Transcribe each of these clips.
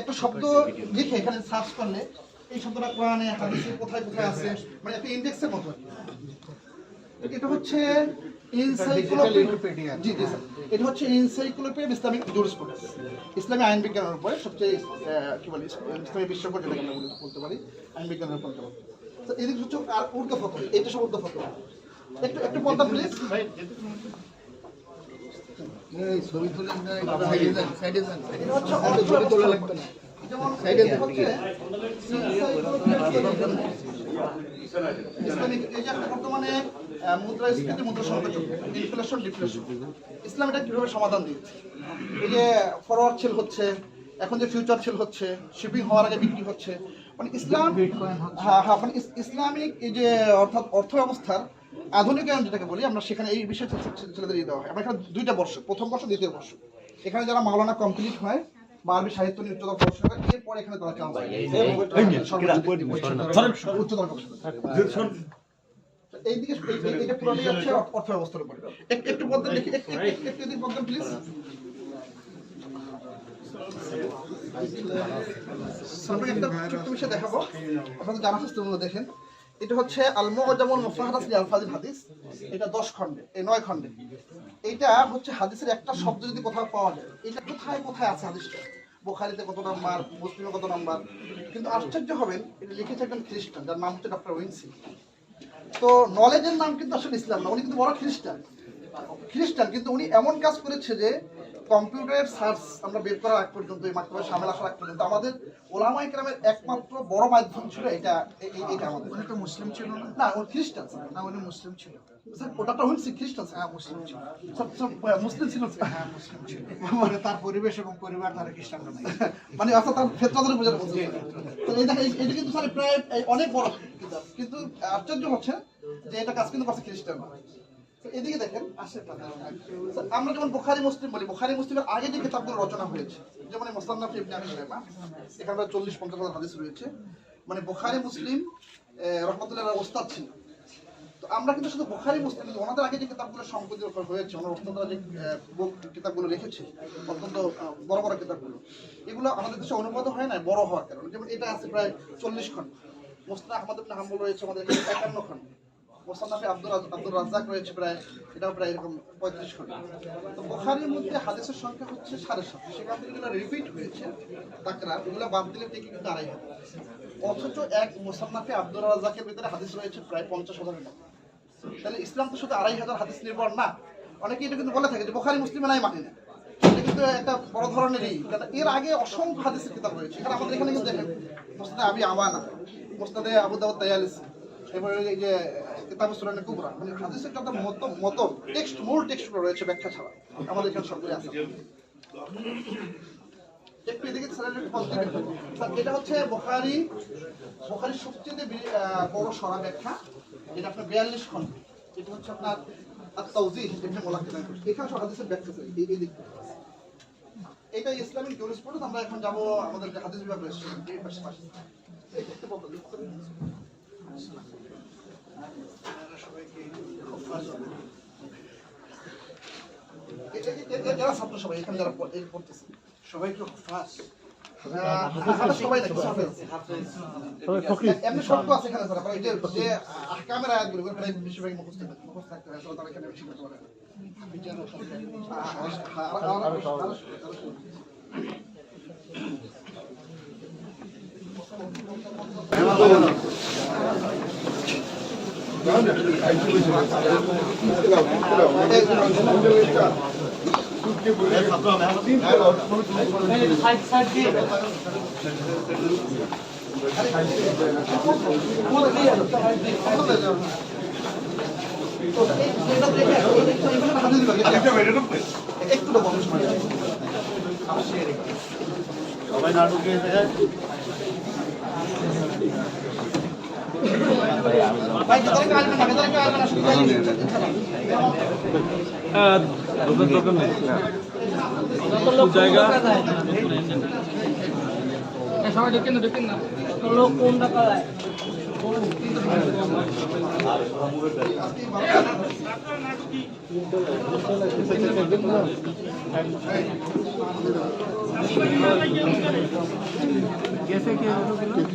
একটা শব্দ লিখে এখানে সার্চ করলে এই শব্দটা কোরআনে হাদিসে কোথায় কোথায় আছে? মানে একটা ইন্ডেক্সের মতো। আর কি। এটা হচ্ছে এনসাইক্লোপিডিয়া জি জি স্যার এটা হচ্ছে এনসাইক্লোপিডিয়া ইসলামিক জুরিসপ্রুডেন্স ইসলামী আইন বিজ্ঞানের উপরে সবচেয়ে কি বলি ইসলামী বিশ্বকোষ যেটাকে আমরা বলতে পারি আইন বিজ্ঞানের উপর অন্তর্ভুক্ত। এদিকে হচ্ছে আর উর্দু ফটো এইটা সব উর্দু ফটো একটু একটু বলতাম প্লিজ ছবি সাইডে যান যে বর্তমানে মুদ্রাস্ফীতি মুদ্রা সংকোচন ইনফ্লেশন ডিফ্লেশন ইসলাম এটা কীভাবে সমাধান দিয়েছে? এই যে ফরওয়ার্ড সেল হচ্ছে এখন যে ফিউচার সেল হচ্ছে শিপিং হওয়ার আগে বিক্রি হচ্ছে মানে ইসলাম হ্যাঁ হ্যাঁ মানে ইসলামিক এই যে অর্থাৎ অর্থ ব্যবস্থার আধুনিকায়ন যেটাকে বলি আমরা সেখানে এই বিষয়ে ছেলেদের দিয়ে দেওয়া হয় আমরা এখানে দুইটা বর্ষ প্রথম বর্ষ দ্বিতীয় বর্ষ। এখানে যারা মাওলানা কমপ্লিট হয় বা আরবি সাহিত্য নিয়ে উচ্চতর পড়াশোনা করে এরপর এখানে তারা চান্স উচ্চতর পড়াশোনা এইদিকে এই- এই- পুরোটাই হচ্ছে অর্থ ব্যবস্থার উপরে। একটু দেখি একটু প্লিজ ছোট্ট বিষয় দেখাবো। আপনাদের জানা আছে দেখেন। এটা হচ্ছে আল মুআজামুল মুফাহারাস লি আলফাজিল হাদিস। এটা 10 খণ্ডে, এই 9 খণ্ডে। এইটা হচ্ছে হাদিসের একটা শব্দ যদি কোথাও পাওয়া যায়, এটা কোথায় কোথায় আছে হাদিসটা? বুখারীতে কত নাম্বার, মুসলিমে কত নাম্বার? কিন্তু আশ্চর্য হবেন, এটা লিখেছে একজন খ্রিস্টান, যার নাম হচ্ছে ডক্টর উইনসি। তো নলেজের নাম কিন্তু আসলে ইসলাম না, উনি কিন্তু বড় খ্রিস্টান। খ্রিস্টান, কিন্তু উনি এমন কাজ করেছে যে কম্পিউটারের সার্চ আমরা বের করার আগ পর্যন্ত এই মাধ্যমে সামিল আসার আগ পর্যন্ত আমাদের ওলামা ইকরামের একমাত্র বড় মাধ্যম ছিল এটা এটা আমাদের। উনি তো মুসলিম ছিল না? না উনি খ্রিস্টান না উনি মুসলিম ছিল। স্যার ওটা হচ্ছে খ্রিস্টান হ্যাঁ মুসলিম ছিল। স্যার, স্যার, মুসলিম ছিল হ্যাঁ মুসলিম ছিল। মানে তার পরিবেশ এবং পরিবার তারা খ্রিস্টান নাই। মানে অর্থাৎ তার ক্ষেত্রে বোঝানো বলছে। তো এই দেখেন এটা কিন্তু স্যার প্রায় অনেক বড়। কিন্তু আশ্চর্য হচ্ছে যে এটা কাজ কিন্তু করছে খ্রিস্টান তো এদিকে দেখেন স্যার, আমরা যেমন বুখারি মুসলিম বলি বুখারি মুসলিমের আগে যে কিতাবগুলো রচনা হয়েছে যেমন মোসান্নাফ ইবনে আবি শাইবা এখানে প্রায় চল্লিশ পঞ্চাশ হাজার হাদিস রয়েছে। মানে বুখারি মুসলিম রহমতুল্লাহ ওস্তাদ ছিল তো আমরা কিন্তু শুধু বুখারি মুসলিম ওনাদের আগে যে কিতাবগুলো সম্পত্তির উপর হয়েছে ওনার ওস্তাদরা যে কিতাবগুলো লিখেছে অত্যন্ত বড় বড় কিতাবগুলো। এগুলো আমাদের দেশে অনুবাদ হয় না বড় হওয়ার কারণে। যেমন এটা আছে প্রায় চল্লিশ খন্ড মোস্তাদ আহমদ ইবনে হাম্বল রয়েছে আমাদের একান্ন খন্ড মোসান্নাফে আব্দুল আব্দুল রাজ্জাক রয়েছে প্রায়, এটাও প্রায় এরকম পঁয়ত্রিশ খন্ড তো বুখারির মধ্যে হাদিসের সংখ্যা হচ্ছে সাড়ে সাত। সেখান থেকে যেগুলো রিপিট হয়েছে তাকরার এগুলো বাদ দিলে থেকে কিন্তু আড়াই হাজার। অথচ এক মোসান্নাফে আব্দুল রাজ্জাকের ভিতরে হাদিস রয়েছে প্রায় পঞ্চাশ হাজারের মতো। তাহলে ইসলাম তো শুধু আড়াই হাজার হাদিস নির্ভর না। অনেকে এটা কিন্তু বলে থাকে যে বোখারি মুসলিমে নাই মানে না। এটা কিন্তু একটা বড় ধরনেরই এর আগে অসংখ্য হাদিসের কিতাব রয়েছে। এখানে আমাদের এখানে কিন্তু দেখেন, মোস্তাদে আবি আওয়ানা মোস্তাদে আবু দাউদ তায়ালিসি এবারে মানে মত টেক্সট ব্যাখ্যা ছাড়া, আমাদের এখানে স্যার এটা হচ্ছে সবচেয়ে বড় সরা ব্যাখ্যা, এটা আপনার বিয়াল্লিশ খন্ড হচ্ছে আপনার এখানে ব্যাখ্যা ইসলামিক আমরা এখন যাব আমাদের হাদিস বিভাগ রয়েছে যারা ছাত্র সবাই এখানে যারা পড়তেছে সবাই তো ফাঁস আহ, হাফেজ একটু তো বন্ধ সময় লাগে। ভাই, ভেতরে কেউ আসবে না, ভেতরে কেউ আসবে না, শুধু বাইরে নিয়ে যান, ইনশাআল্লাহ। দুধের দোকান নেই জায়গা সবাই ঢুকেন না ঢুকেন না লোক কোনটা পালায় ছাত্ররা একটু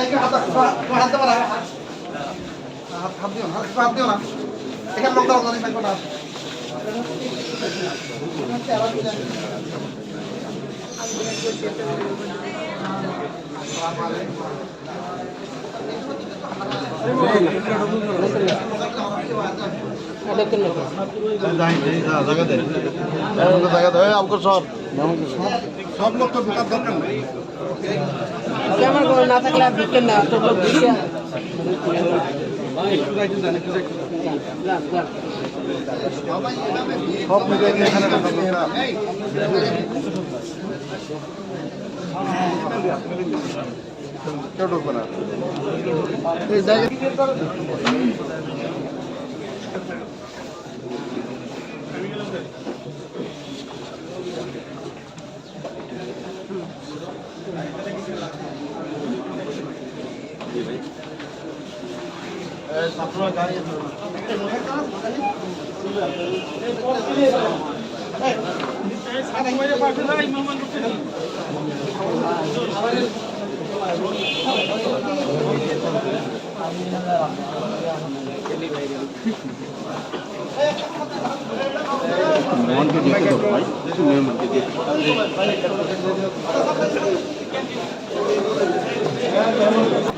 কেউ হাত দাও, তোমার- তোমার হাত দেবো না, হাত- হাত হাত দিও না, হাত হাত দিও না। এখানে লোক দাও, জানি থাকবে না। সব লোক তো ঢোকার দরকার নেই আমার ঘরে না থাকলে আর ঢুকতেন না তো লোক ঢুকে সব মিলিয়ে নিয়ে এখানে ঢোকার দরকার কেউ ঢুকবে না এই লোকটা জন্য কি? দেখি,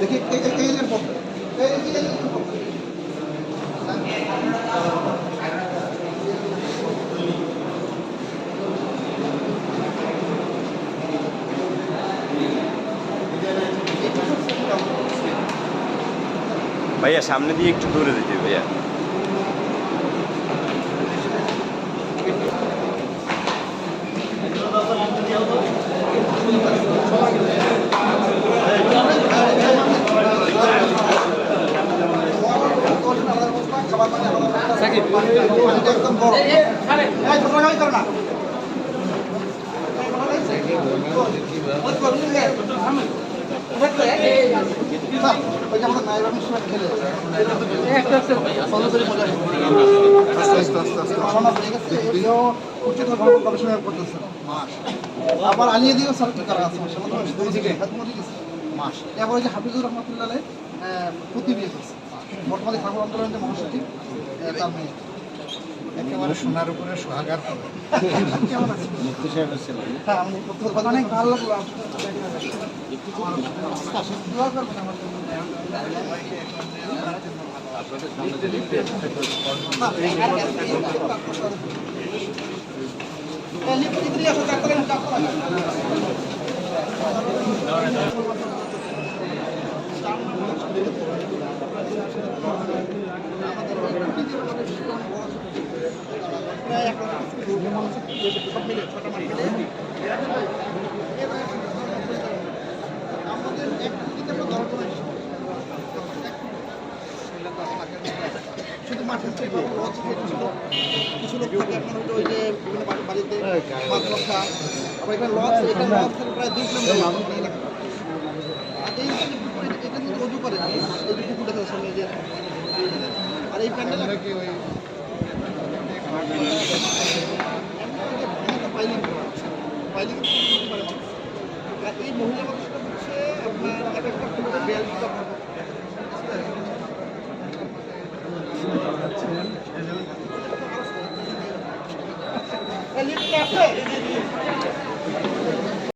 এই যে পথ। ভাইয়া সামনে দিয়ে একটু দূরে দিতে ভাইয়া আবার আলিয়ে দিয়েও স্যার করা আছে গেছে। এবার যে হাফিজুর রহমতুল্লাহ করছে বর্তমানে ঠাকুর আন্দোলনের মহাসচিব মেয়ে একেবারে সোনার উপরে সোহাগার হ্যাঁ আমি অনেক ভালো লাগল। দোয়া করবেন আমার জন্য। এই লিখে দিতে আসো, ডাক্তার এনে ডাক্তার আসো। প্রায় এক লাখ সব মিলে ছটা মাস মিলে আমাদের এক কোটিতে শুধু মাঠের থেকে কিছু লোক থাকে এখন ওই যে বিভিন্ন বাড়িতে মাছ রক্ষা এখানে লজ এখানে থেকে প্রায় দুই কিলোমিটার আর এই এটা কিন্তু রোজু করে এই পুকুরটা সামনে যে এই প্যান্ডেল কি ওই আর এই মহিলা মানুষটা হচ্ছে আপনার এক একটা ফ্লোরে বিয়াল্লিশটা লিফট আছে?